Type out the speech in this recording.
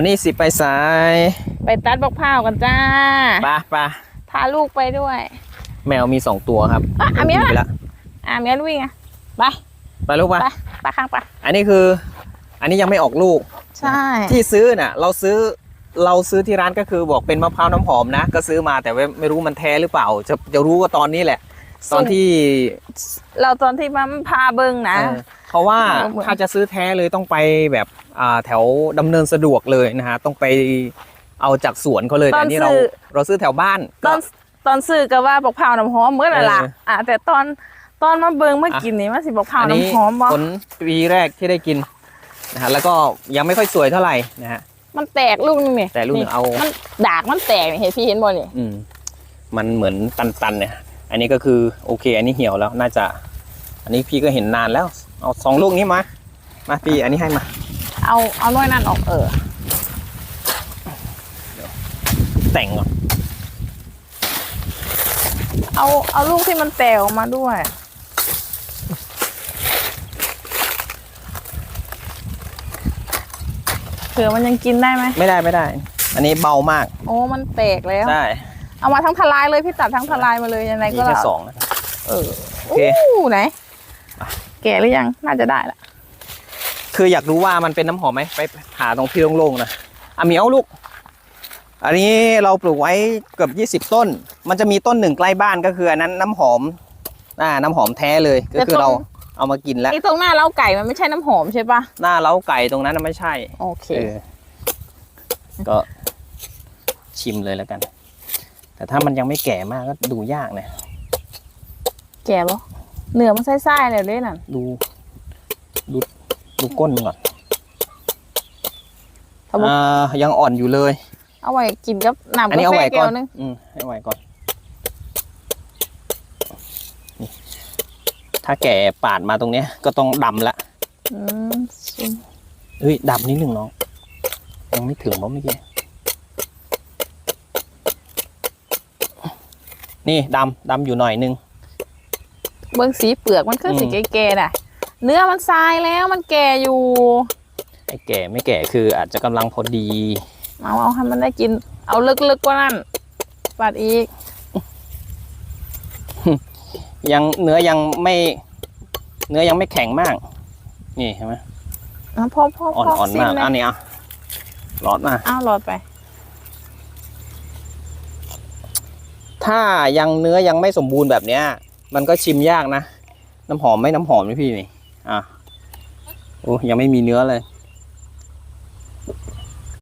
วันนี้สิไปสายไปตัดบักพร้าวกันจ้าปะปะพาลูกไปด้วย แมวมีสองตัวครับอะอาเมีย ไปละอะเมียวิ่งอะไปไปลูกปะไปไปข้างไปอันนี้คือ อันนี้ยังไม่ออกลูก ใช่ ที่ซื้อน่ะ เราซื้อเราซื้อที่ร้านก็คือบอกเป็นมะพร้าวน้ำหอมนะ ก็ซื้อมาแต่ว่าไม่รู้มันแท้หรือเปล่า จะจะรู้ว่าตอนนี้แหละ ตอนที่เราตอนที่มันพาเบิ้งนะเออเพราะว่าเอาเหมือนถ้าจะซื้อแท้เลยต้องไปแบบอ่าแถวดำเนินสะดวกเลยนะฮะต้องไปเอาจากสวนเขาเลยแต่อันนี่เราเราซื้อแถวบ้าน ตอนตอนซื้อก็ว่าบักพร้าวน้ำหอมเมื่อไหร่ล่ะเอออะแต่ตอนตอนมาเบิ้งมากินนี่มันสิบักพร้าวอันนี้น้ำหอมบ่ผลปีแรกที่ได้กินนะฮะแล้วก็ยังไม่ค่อยสวยเท่าไหร่นะฮะมันแตกลูกนึงนี่แต่ลูกหนึ่งเอามันดากมันแตกนี่เห็นพี่เห็นบ่นี่อืมมันเหมือนตันๆเนี่ย อันนี้ก็คือโอเค อันนี้เหี่ยวแล้วน่าจะ อันนี้พี่ก็เห็นนานแล้ว เอาสองลูกนี้มา มาพี่อันนี้ให้มา เอาเอาน้อยนั่นออกเออแต่งก่อนเอาเอาลูกที่มันแตกออกมาด้วย เผื่อมันยังกินได้ไหมไม่ได้ไม่ได้ อันนี้เบามาก โอ้มันแตกแล้ว ใช่ เอามาทั้งทลายเลยพี่ตัดทั้งทลายมาเลยยังไงมีก็แค่ได้สองนะเออโอเค อู้ไหน แก่หรือยังน่าจะได้ละคืออยากรู้ว่ามันเป็นน้ำหอมไหมไปหาตรงที่โล่งๆนะอะเหมียวลูก อันนี้เราปลูกไว้เกือบยี่สิบต้น มันจะมีต้นหนึ่งใกล้บ้านก็คืออันนั้นน้ำหอมอ่าน้ำหอมแท้เลยก็คือเราเอามากินแล้วไอ้ตรงหน้าเล้าไก่มันไม่ใช่น้ำหอมใช่ปะหน้าเล้าไก่ตรงนั้นนะไม่ใช่โอเค เออก็ชิมเลยแล้วกัน แต่ถ้ามันยังไม่แก่มากก็ดูยากนะแก่ปะเนื้อมันไส้ๆเลยเลยน่ะ ดูดูดูก้นมันก่อนเอาบ่อ่ายังอ่อนอยู่เลย เอาไว้กินกับน้ำอันกานี้เอาแฟไว้แก้ก่อวนนึงอืมให้ไว้ก่อนนี่ถ้าแก่ปาดมาตรงเนี้ย ก็ต้องดำละ อืมชิมเฮ้ยดำนิดหนึ่งน้อง ยังไม่ถึงเพราะเมื่อกี้ นี่ดำดำอยู่หน่อยนึง เบิ้งสีเปลือกมันคือสีอืมแก่ๆน่ะ เนื้อมันทรายแล้วมันแก่อยู่ไอ้แก่ไม่แก่คืออาจจะกำลังพอดี เอาเอาให้มันได้กิน เอาลึกๆกว่านั้นปัดอีก ยังเนื้อยังไม่ เนื้อยังไม่แข็งมาก นี่เห็นไหมอะพอพออ่อนพออ่อนซิมมากเลยอันนี้อะร้อนมาอ้าวรอดไป ถ้ายังเนื้อยังไม่สมบูรณ์แบบเนี้ย มันก็ชิมยากนะ น้ำหอมไม่น้ำหอมนี่พี่นี่อะโอ้ยังไม่มีเนื้อเลย